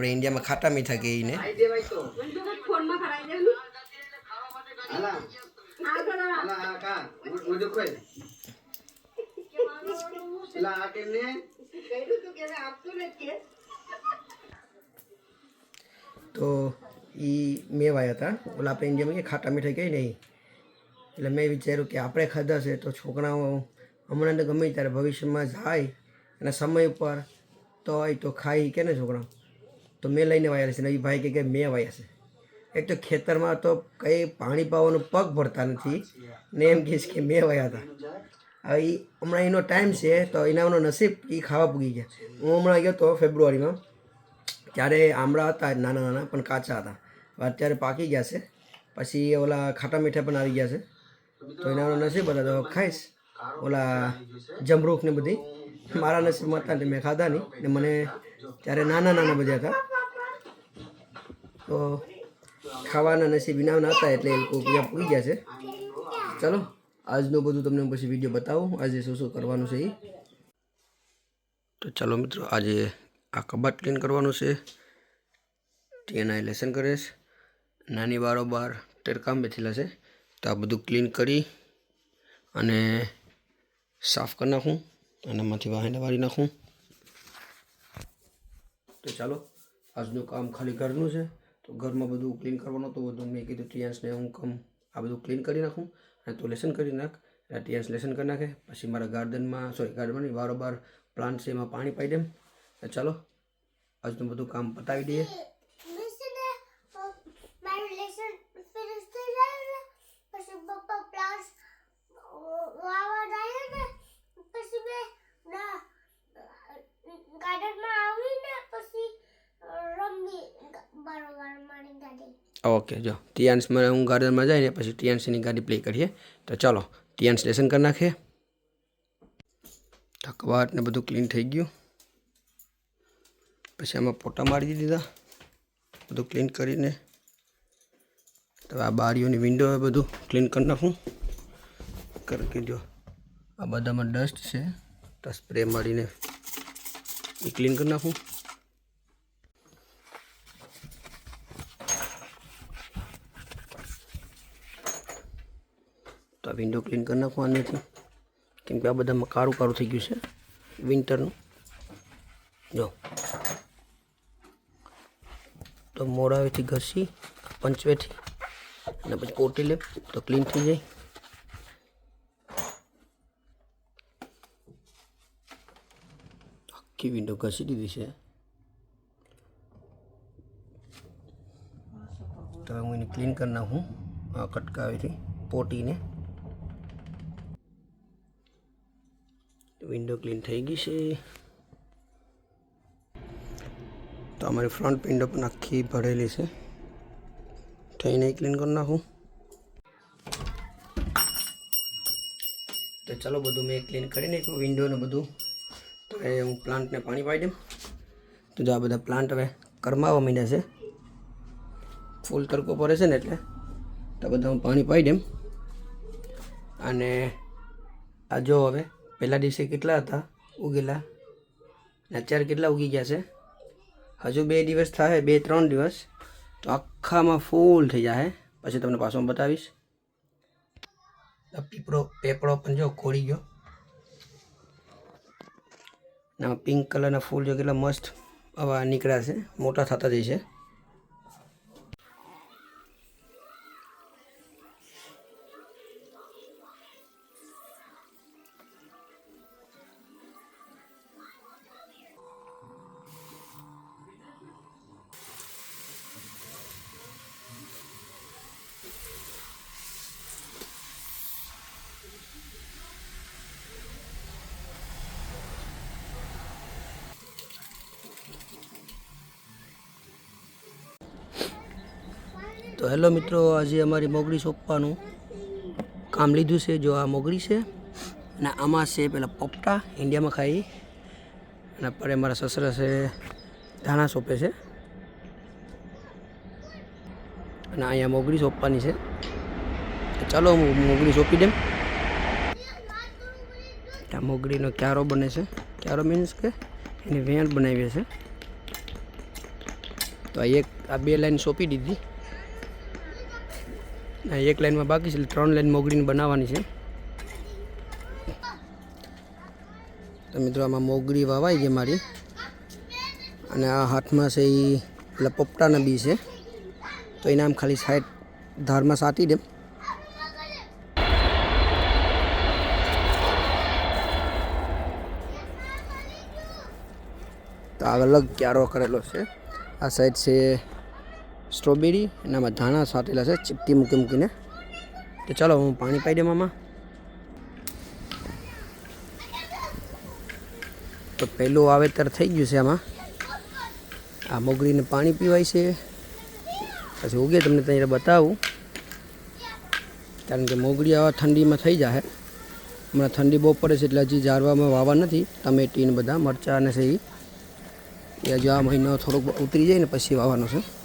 આપણે ઇન્ડિયામાં ખાટા મીઠા કહીને ફોનમાં કરાવી દેવાનું આલા આગળ આ. આલા આ કા? મુજો કોઈ એલા આ કેમને કર્યું તું કે આપતું તો એ મેવાયા હતા. ઓલા આપણે ઇન્ડિયામાં કે ખાટા મીઠા કહી નહીં. એટલે મેં વિચાર્યું કે આપણે ખાધા છે તો છોકરાઓ હમણાં ને ગમે ત્યારે ભવિષ્યમાં જાય અને સમય ઉપર તો હોય તો ખાઈ કે ને છોકરાઓ? તો મેં લઈને વાયા છે ને એ ભાઈ કે કે મેં વાયા છે. એક તો ખેતરમાં તો કંઈ પાણી પાવાનું પગ ભરતા નથી. ને એમ કહીશ કે મેં વાયા હતા. હવે એ હમણાં એનો ટાઈમ છે તો એનાનો નસીબ એ ખાવા પૂગી ગયા. હું હમણાં ગયો હતો ફેબ્રુઆરીમાં. ત્યારે આમળા હતા, નાના નાના, પણ કાચા હતા. અત્યારે પાકી ગયા છે. પછી ઓલા ખાટા મીઠા પણ આવી ગયા છે. તો એનાનો નસીબ હતા તો ખાઈશ. ઓલા જમરૂખ ને બધી. મારા નસીબમાં હતા એટલે મેં ખાધા નહીં. ને મને ત્યારે નાના નાના બધા હતા. તો ખાવાના નસીબ ઇનામના હતા એટલે એ લોકો બધા પૂરી ગયા છે. ચાલો, આજનું બધું તમને પછી વીડિયો બતાવું. આજે શું શું કરવાનું છે એ તો ચાલો મિત્રો, આજે આ કબાટ ક્લીન કરવાનું છે. તેના લેસન કરીશ નાની બારોબાર ટેરકામ બેઠેલા છે. તો આ બધું ક્લીન કરી અને સાફ કરી નાખું અને એમાંથી વાહીને વાળી નાખું. તો ચાલો, આજનું કામ ખાલી ઘરનું છે. તો ઘરમાં બધું ક્લીન કરવાનું તો બધું મેં કીધું ટિયાન્સને હું કમ, આ બધું ક્લીન કરી નાખું અને તું લેસન કરી નાખ. એટલે ટિયાન્સ લેસન કરી નાખે, પછી મારા ગાર્ડનમાં સોરી ગાર્ડનમાં નહીં, વારોબાર પ્લાન્ટ છે એમાં પાણી પાઈ દેમ. ચાલો, આજનું બધું કામ પતાવી દઈએ Listen, uh, my lesson finished થઈ જાય ને પછી પપ્પા પ્લાસ વાવા જાય ને પછી મેં ના ગાર્ડનમાં આવીને પછી રમી બરોબર મારી ગાડી ઓકે, જો. ટિયાન્સમાં હું ગાર્ડનમાં જઈને પછી ટિયાન્સની ગાડી પ્લે કરીએ. તો ચાલો ટિયાન્સ લેસન કરી નાખીએ. અખબાર ને બધું ક્લીન થઈ ગયું. પછી આમાં ફોટા મારી દીધા. બધું ક્લીન કરીને તો આ બારીઓની વિન્ડો બધું ક્લીન કરી નાખું. કારણ કે જો, આ બધામાં ડસ્ટ છે. તો સ્પ્રે મારીને એ ક્લીન કરી નાખું. આ વિન્ડો ક્લીન કરી નાખું નથી. કેમ કે આ બધામાં કાળું કાળું થઈ ગયું છે વિન્ટરનું જો. તો મોડાવેથી ઘસી, પંચવેથી, અને પછી પોટી લે, તો ક્લીન થઈ જાય. આખી વિન્ડો ઘસી દીધી છે. તો હું એને ક્લીન કરી નાખું કટકાવેથી, પોટીને. વિન્ડો ક્લીન થઈ ગઈ છે. તો અમારી ફ્રન્ટ વિન્ડો પણ આખી ભરેલી છે. થઈને ક્લીન કરી નાખું. તો ચાલો બધું મેં ક્લીન કરી નાખ્યું વિન્ડો ને બધું. તો એ હું પ્લાન્ટને પાણી પાઈ દઉં તો જો આ બધા પ્લાન્ટ હવે કરમાવા માંડ્યા છે. ફૂલ તડકો પડે છે ને એટલે. તો બધા હું પાણી પાડી દઉં અને આ જો હવે પહેલા દિવસે કેટલા હતા? ઉગેલા. ને અત્યારે કેટલા ઉગી ગયા છે? હજુ બે દિવસ થાય, બે ત્રણ દિવસ. તો આખામાં ફૂલ થઈ જાય પછી તમને પાછો બતાવીશ. પીપળો, પેપળો પણ જો ખોડી ગયો. ના પિંક કલરના ફૂલ જો કેટલા મસ્ત આવા નીકળ્યા છે, મોટા થતા જાય તો હેલો મિત્રો, આજે અમારી મોગળી સોંપવાનું કામ લીધું છે. જો આ મોગળી છે અને આમાં છે પેલા પોપટા, ઇન્ડિયામાં ખાઈ. અને પડે મારા સસરા છે, ધાણા સોંપે છે. અને અહીંયા મોગળી સોંપવાની છે. ચાલો હું મોગળી સોંપી દેમ ત્યાં મોગળીનો ક્યારો બને છે. ક્યારો મીન્સ કે એની વેણ બનાવીએ છે. તો આ એક, આ બે લાઈન સોંપી દીધી. આ એક લાઇનમાં બાકી છે ત્રણ લાઈન મોગરીની બનાવવાની છે. તો મિત્રો, આમાં મોગરી વાવાઈ ગઈ મારી. અને આ હાથમાં છે એ પેલા પોપટાના બી છે. તો એના આમ ખાલી સાઈડ ધારમાં સાટી દે. તો આ અલગ ક્યારો કરેલો છે. આ સાઈડ છે સ્ટ્રોબેરી એનામાં ધાણા સાટેલા છે, ચીપટી મૂકી મૂકીને. તો ચાલો, હું પાણી પાઈ દે મામા. તો પહેલું વાવેતર થઈ ગયું છે આમાં. આ મોગરીને પાણી પીવાય છે. પછી ઉગે, તમને ત્યાં બતાવું. કારણ કે મોગરી આવા ઠંડીમાં થઈ જાય હમણાં ઠંડી બહુ પડે છે એટલે હજી ઝાડવામાં વાવા નથી. ટમેટી ને બધા મરચાં અને છે એ હજુ આ મહિનો થોડોક ઉતરી જાય ને પછી વાવવાનો છે.